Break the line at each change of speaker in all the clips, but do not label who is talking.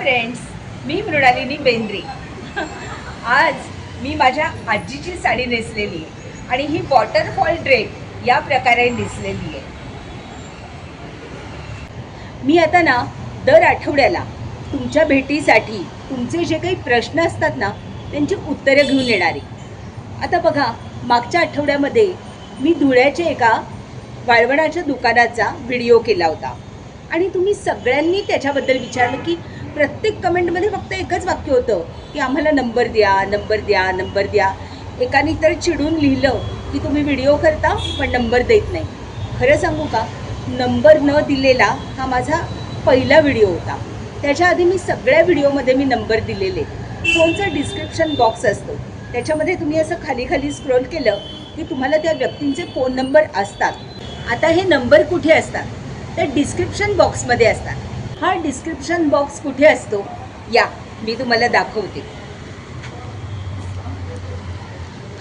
Friends मी मृणालिनी बेंद्री. आज मी माझ्या आजीची साडी नेसलेली आहे आणि ही वॉटरफॉल ड्रेप या प्रकारे नेसलेली आहे. मी आता ना दर आठवड्याला तुमच्या भेटीसाठी तुमचे जे काही प्रश्न असतात ना त्यांची उत्तरं घेऊन येणारी आता बघा मागच्या आठवड्यामध्ये मी धुळ्याच्या एका वाळवणाच्या दुकानाचा व्हिडिओ केला होता. आणि तुम्ही सगळ्यांनी त्याच्याबद्दल विचारलं की प्रत्येक कमेंटमध्ये फक्त एकच वाक्य होतं की आम्हाला नंबर द्या नंबर द्या नंबर द्या. एकाने तर चिडून लिहिलं की तुम्ही व्हिडिओ करता पण नंबर देत नाही. खरं सांगू का? नंबर न दिलेला हा माझा पहिला व्हिडिओ होता. त्याच्या आधी मी सगळ्या व्हिडिओमध्ये मी नंबर दिलेले. फोनचा डिस्क्रिप्शन बॉक्स असतो. त्याच्यामध्ये तुम्ही असं खाली खाली स्क्रोल केलं की तुम्हाला त्या व्यक्तींचे फोन नंबर असतात. आता हे नंबर कुठे असतात? तर डिस्क्रिप्शन बॉक्समध्ये असतात. हा डिस्क्रिप्शन बॉक्स कुठे असतो? या मी तुम्हाला दाखवते.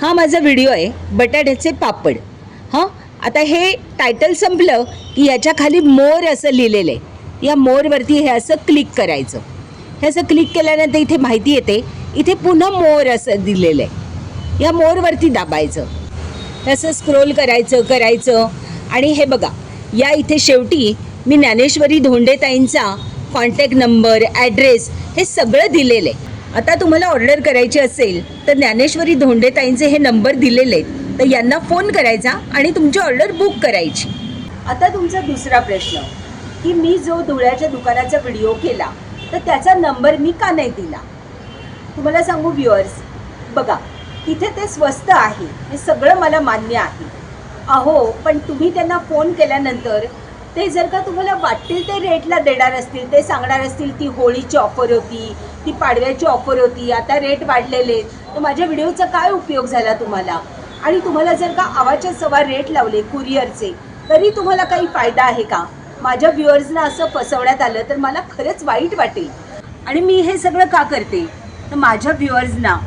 हा माझा व्हिडिओ आहे बटाट्याचे पापड. हां? आता हे टायटल संपलं की याच्या खाली मोर असं लिहिलेलं आहे. या मोरवरती हे असं क्लिक करायचं. हे असं क्लिक केल्यानंतर इथे माहिती येते इथे पुन्हा मोर असं दिलेलं आहे. या मोरवरती दाबायचं. हे असं स्क्रोल करायचं करायचं. आणि हे बघा या इथे शेवटी मी ज्ञानेश्वरी धोंडेताईंचा कॉन्टॅक्ट नंबर ॲड्रेस हे सगळं दिलेलं. आहे आता तुम्हाला ऑर्डर करायची असेल तर ज्ञानेश्वरी धोंडेताईंचे हे नंबर दिलेले आहेत. तर यांना फोन करायचा आणि तुमची ऑर्डर बुक करायची. आता तुमचा दुसरा प्रश्न की मी जो धुळ्याच्या दुकानाचा व्हिडिओ केला तर त्याचा नंबर मी का नाही दिला? तुम्हाला सांगू व्ह्युअर्स बघा तिथे ते स्वस्त आहे हे सगळं मला मान्य आहे. अहो पण तुम्ही त्यांना फोन केल्यानंतर ते जर का तुम्हाला वाटतील ते रेटला देणार असतील ते सांगणार असतील ती होळीची ऑफर होती ती पाडव्याची ऑफर होती आता रेट वाढलेले तर माझ्या व्हिडिओचा काय उपयोग झाला तुम्हाला? आणि तुम्हाला जर का आवाच्या सवा रेट लावले कुरिअरचे तरी तुम्हाला काही फायदा आहे का? माझ्या व्ह्युअर्सना असं फसवण्यात आलं तर मला खरंच वाईट वाटेल. आणि मी हे सगळं का करते? तर माझ्या व्ह्युअर्सना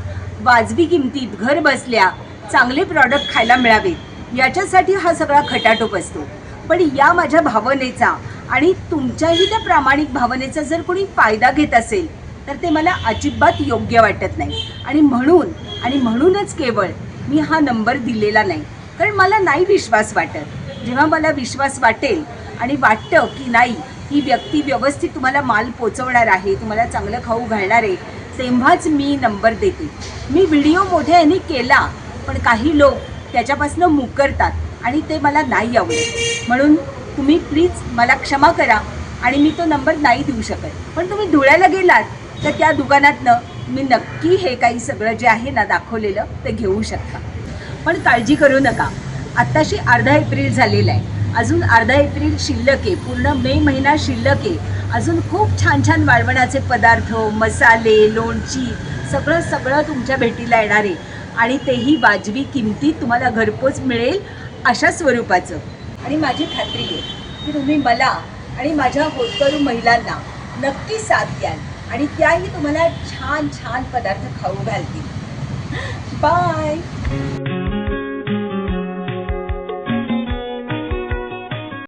वाजवी किमतीत घर बसल्या चांगले प्रॉडक्ट खायला मिळावेत. याच्यासाठी हा सगळा खटाटोप असतो. पण या माझ्या भावनेचा आणि तुमच्याही त्या प्रामाणिक भावनेचा जर कोणी फायदा घेत असेल तर ते मला अजिबात योग्य वाटत नाही. आणि म्हणून आणि म्हणूनच केवळ मी हा नंबर दिलेला नाही. कारण मला नाही विश्वास वाटत. जेव्हा मला विश्वास वाटेल आणि वाटतं की नाही ही व्यक्ती व्यवस्थित तुम्हाला माल पोचवणार आहे तुम्हाला चांगलं खाऊ घालणार आहे तेव्हाच मी नंबर देते. मी व्हिडिओ मोठ्याने यांनी केला पण काही लोक त्याच्यापासून मुकरतात आणि ते मला नाही आवडत. म्हणून तुम्ही प्लीज मला क्षमा करा आणि मी तो नंबर नाही देऊ शकत. पण तुम्ही धुळ्याला गेलात तर त्या दुकानातनं मी नक्की हे काही सगळं जे आहे ना दाखवलेलं ते घेऊ शकता. पण काळजी करू नका. आत्ताशी अर्धा एप्रिल झालेला आहे. अजून अर्धा एप्रिल शिल्लक आहे. पूर्ण मे महिना शिल्लक आहे. अजून खूप छान छान वाळवणाचे पदार्थ मसाले लोणची सगळं सगळं तुमच्या भेटीला येणार आहे. आणि तेही वाजवी किमतीत तुम्हाला घरपोच मिळेल अशा स्वरूपाचं. आणि माझी खात्री आहे की तुम्ही मला आणि माझ्या होतकरू महिलांना नक्की साथ द्याल आणि त्याही तुम्हाला छान छान पदार्थ खाऊ घालतील. बाय